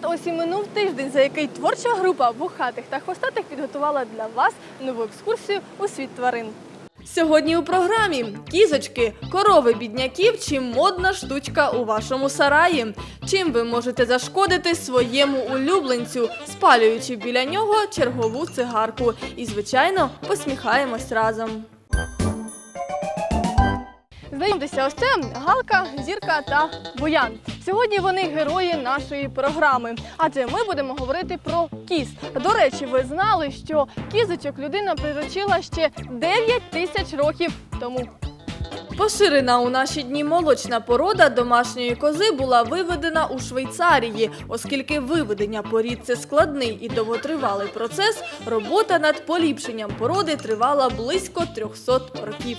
Привіт-привіт! Ось і минув тиждень, за який творча група вухатих та хвостатих підготувала для вас нову екскурсію у світ тварин. Сьогодні у програмі кізочки, корови бідняків чи модна штучка у вашому сараї. Чим ви можете зашкодити своєму улюбленцю, спалюючи біля нього чергову цигарку. І, звичайно, посміхаємось разом. Знайомтеся, ось це Галка, Зірка та Боян. Сьогодні вони герої нашої програми, адже ми будемо говорити про кіз. До речі, ви знали, що кізочок людина приручила ще 9 тисяч років тому. Поширена у наші дні молочна порода домашньої кози була виведена у Швейцарії, оскільки виведення порід це складний і довготривалий процес. Робота над поліпшенням породи тривала близько 300 років.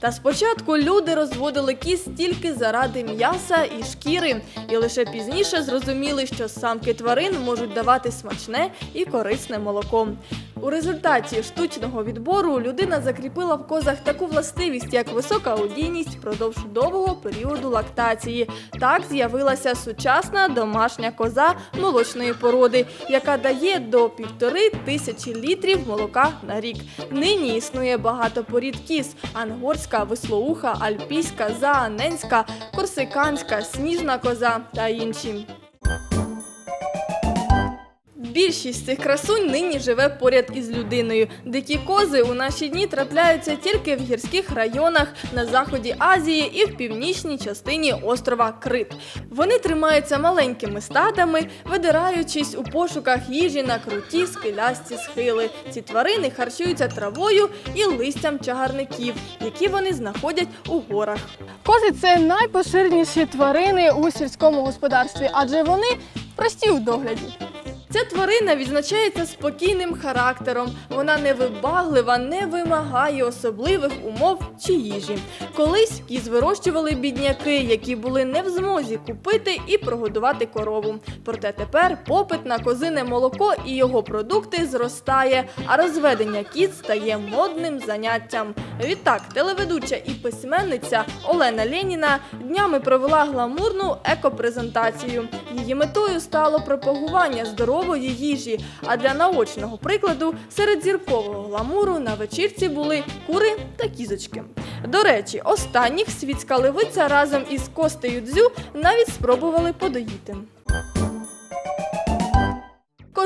Та спочатку люди розводили кіз тільки заради м'яса і шкіри, і лише пізніше зрозуміли, що самки тварин можуть давати смачне і корисне молоко. У результаті штучного відбору людина закріпила в козах таку властивість, як висока одійність впродовж довгого періоду лактації. Так з'явилася сучасна домашня коза молочної породи, яка дає до півтори тисячі літрів молока на рік. Нині існує багато порід кіз: ангорська, вислоуха, альпійська, зааненська, корсиканська, сніжна коза та інші. Більшість цих красунь нині живе поряд із людиною. Дикі кози у наші дні трапляються тільки в гірських районах на заході Азії і в північній частині острова Крит. Вони тримаються маленькими стадами, видираючись у пошуках їжі на круті скелясті схили. Ці тварини харчуються травою і листям чагарників, які вони знаходять у горах. Кози це найпоширеніші тварини у сільському господарстві, адже вони прості у догляді. Ця тварина відзначається спокійним характером. Вона невибаглива, не вимагає особливих умов чи їжі. Колись кіз вирощували бідняки, які були не в змозі купити і прогодувати корову. Проте тепер попит на козине молоко і його продукти зростає, а розведення кіз стає модним заняттям. Відтак, телеведуча і письменниця Олена Леніна днями провела гламурну екопрезентацію. Її метою стало пропагування здорової їжі. А для наочного прикладу серед зіркового гламуру на вечірці були кури та кізочки. До речі, останніх світська левиця разом із Костею Дзю навіть спробували подоїти.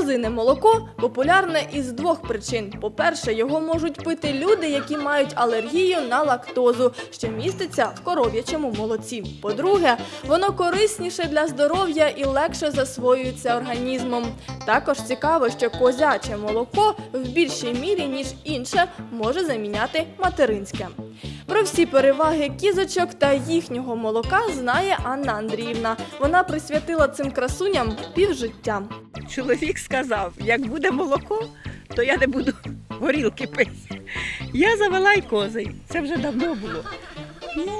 Козине молоко популярне із двох причин. По-перше, його можуть пити люди, які мають алергію на лактозу, що міститься в коров'ячому молоці. По-друге, воно корисніше для здоров'я і легше засвоюється організмом. Також цікаво, що козяче молоко в більшій мірі, ніж інше, може заміняти материнське. Про всі переваги кізочок та їхнього молока знає Анна Андріївна. Вона присвятила цим красуням півжиття. Чоловік сказав, як буде молоко, то я не буду горілки пити. Я завела й кози. Це вже давно було. Ну,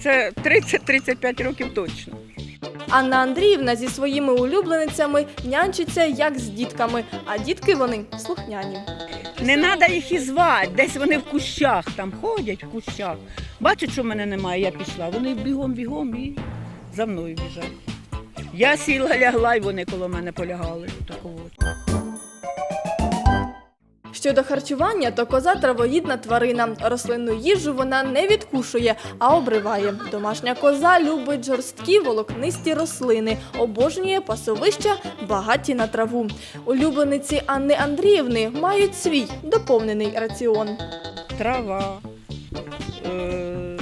це 30-35 років точно. Анна Андріївна зі своїми улюбленицями нянчиться як з дітками, а дітки вони слухняні. Не треба їх і звати, десь вони в кущах там ходять в кущах. Бачать, що мене немає, я пішла. Вони бігом-бігом і за мною біжать. Я сіла, лягла, і вони коло мене полягали. Щодо харчування, то коза травоїдна тварина. Рослинну їжу вона не відкушує, а обриває. Домашня коза любить жорсткі волокнисті рослини, обожнює пасовища, багаті на траву. Улюблениці Анни Андріївни мають свій доповнений раціон. трава, е,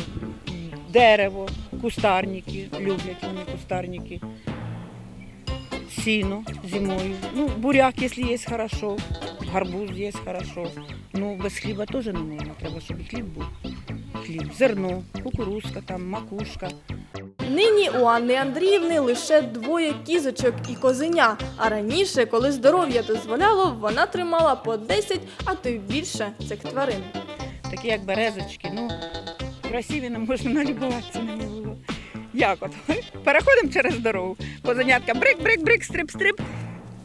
дерево, кустарники, люблять вони кустарники, сіно зимою. Ну, буряк, якщо є, хорошо, гарбуз є, хорошо. Ну, без хліба теж не можна, треба, щоб і хліб був. Хліб, зерно, кукурузка, там, макушка. Нині у Анни Андріївни лише двоє кізочок і козеня. А раніше, коли здоров'я дозволяло, вона тримала по 10, а то й більше цих тварин. такі як березочки. Ну, красиві не можна налюбуватися ними було. Як от? Переходимо через дорогу. Козенятка брик, брик, брик, стрип, стрип.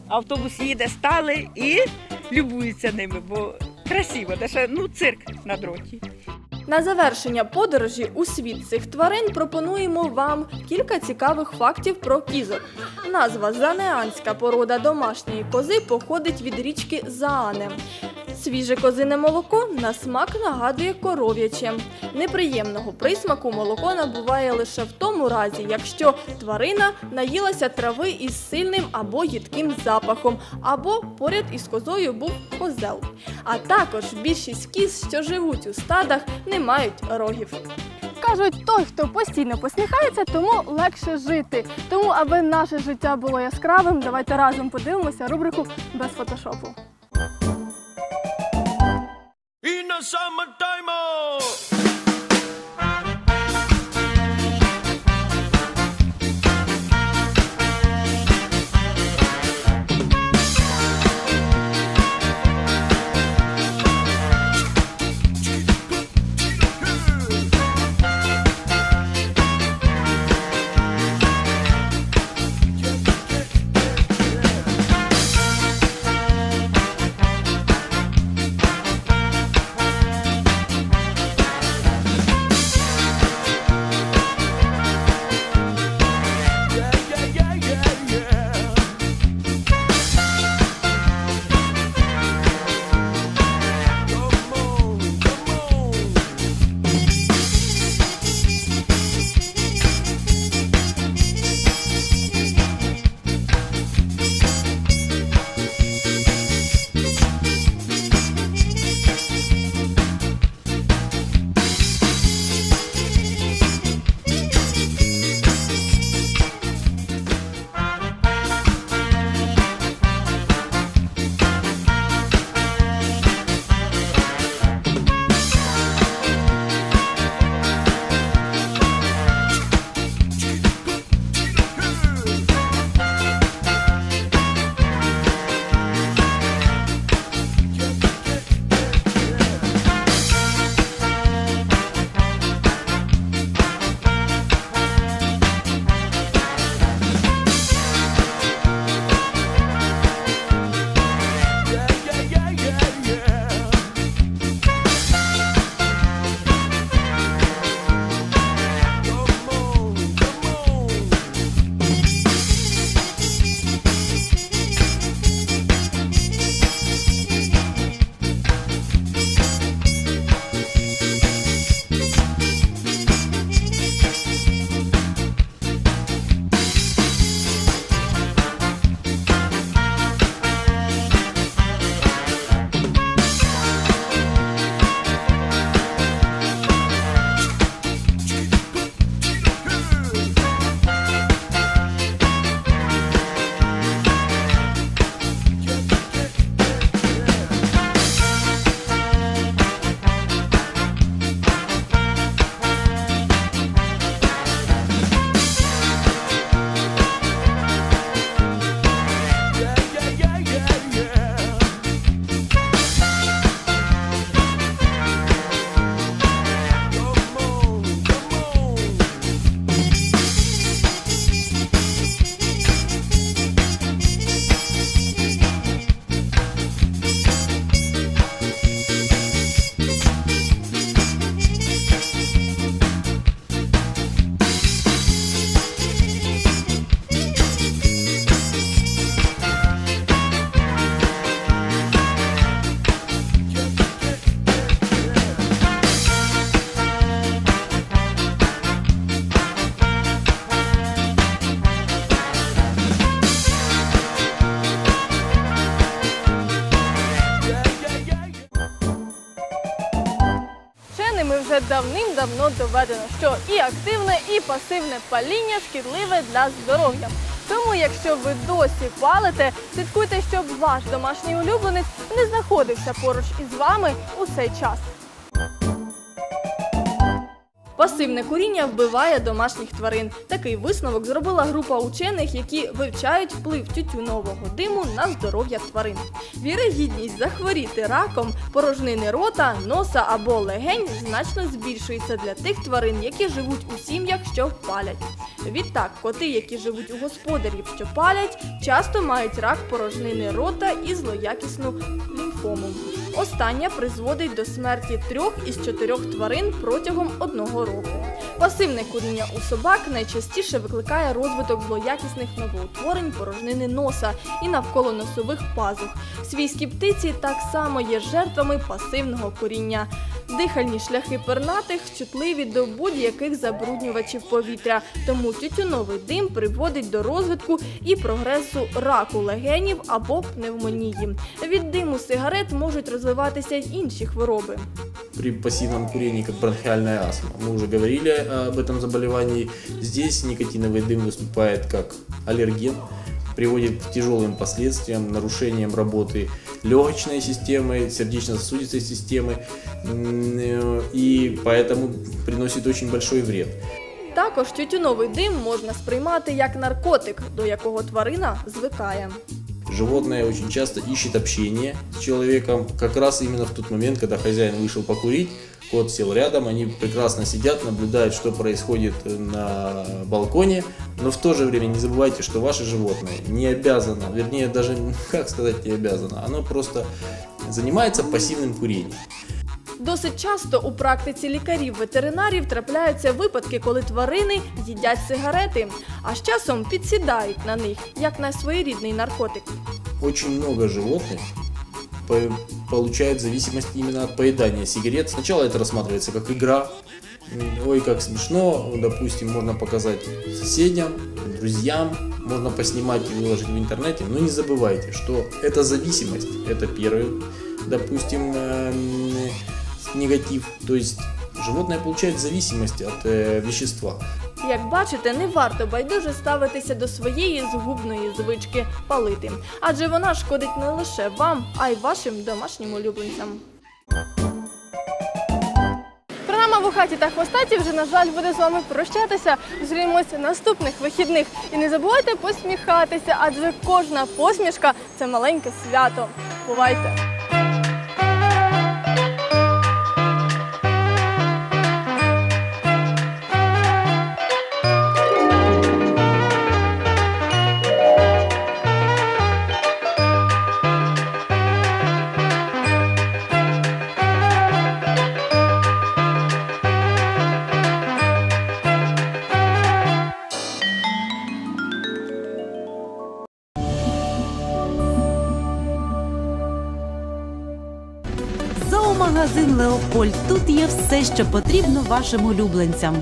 Автобус їде, стали і любуються ними, бо красиво, це ще ну, цирк на дроті. На завершення подорожі у світ цих тварин пропонуємо вам кілька цікавих фактів про кізок. назва занеанська порода домашньої кози походить від річки Заане. Свіже козине молоко на смак нагадує коров'яче. Неприємного присмаку молоко набуває лише в тому разі, якщо тварина наїлася трави із сильним або їдким запахом, або поряд із козою був козел. А також більшість кіз, що живуть у стадах, не мають рогів. Кажуть, той, хто постійно посміхається, тому легше жити. Тому, аби наше життя було яскравим, давайте разом подивимося рубрику без фотошопу. Summertime, oh. Давним-давно доведено, що і активне, і пасивне паління шкідливе для здоров'я. Тому, якщо ви досі палите, слідкуйте, щоб ваш домашній улюбленець не знаходився поруч із вами у цей час. Пасивне куріння вбиває домашніх тварин. Такий висновок зробила група учених, які вивчають вплив тютюнового диму на здоров'я тварин. Вірогідність захворіти раком порожнини рота, носа або легень значно збільшується для тих тварин, які живуть у сім'ях, що палять. Відтак, коти, які живуть у господарів, що палять, часто мають рак порожнини рота і злоякісну лімфому. Остання призводить до смерті трьох із чотирьох тварин протягом одного року. Пасивне куріння у собак найчастіше викликає розвиток злоякісних новоутворень порожнини носа і навколо носових пазух. Свійські птиці так само є жертвами пасивного куріння. Дихальні шляхи пернатих чутливі до будь-яких забруднювачів повітря, тому тютюновий дим приводить до розвитку і прогресу раку легенів або пневмонії. Від диму сигарет можуть розвиватися й інші хвороби. при пассивном курении, как бронхиальная астма. Мы уже говорили э, об этом заболевании. Здесь никотиновый дым выступает как аллерген, приводит к тяжелым последствиям, нарушениям работы легочной системы, сердечно-сосудистой системы, м, э, и поэтому приносит очень большой вред. Також тютюновий дим можна сприймати як наркотик, до якого тварина звикає. Животное очень часто ищет общение с человеком, как раз именно в тот момент, когда хозяин вышел покурить, кот сел рядом, они прекрасно сидят, наблюдают, что происходит на балконе, но в то же время не забывайте, что ваше животное не обязано, вернее даже, как сказать, не обязано, оно просто занимается пассивным курением. Досить часто у практиці лікарів-ветеринарів трапляються випадки, коли тварини їдять сигарети, а з часом підсідають на них, як на своєрідний наркотик. Очень много животных по- получают зависимость именно от поедания сигарет. Сначала это рассматривается как игра. Ой, как смешно, допустим, можно показать соседям, друзьям, можно поснимать и выложить в интернете. Но не забывайте, что это зависимость, это первый, допустим, эм, негатив. То есть животное получает зависимость от э, вещества. Як бачите, не варто байдуже ставитися до своєї згубної звички палити, адже вона шкодить не лише вам, а й вашим домашнім улюбленцям. Програма в хаті та хвостаті вже, на жаль, буде з вами прощатися. Зустрінемося наступних вихідних. І не забувайте посміхатися, адже кожна посмішка це маленьке свято. Бувайте! Леопольд. Тут є все, що потрібно вашим улюбленцям.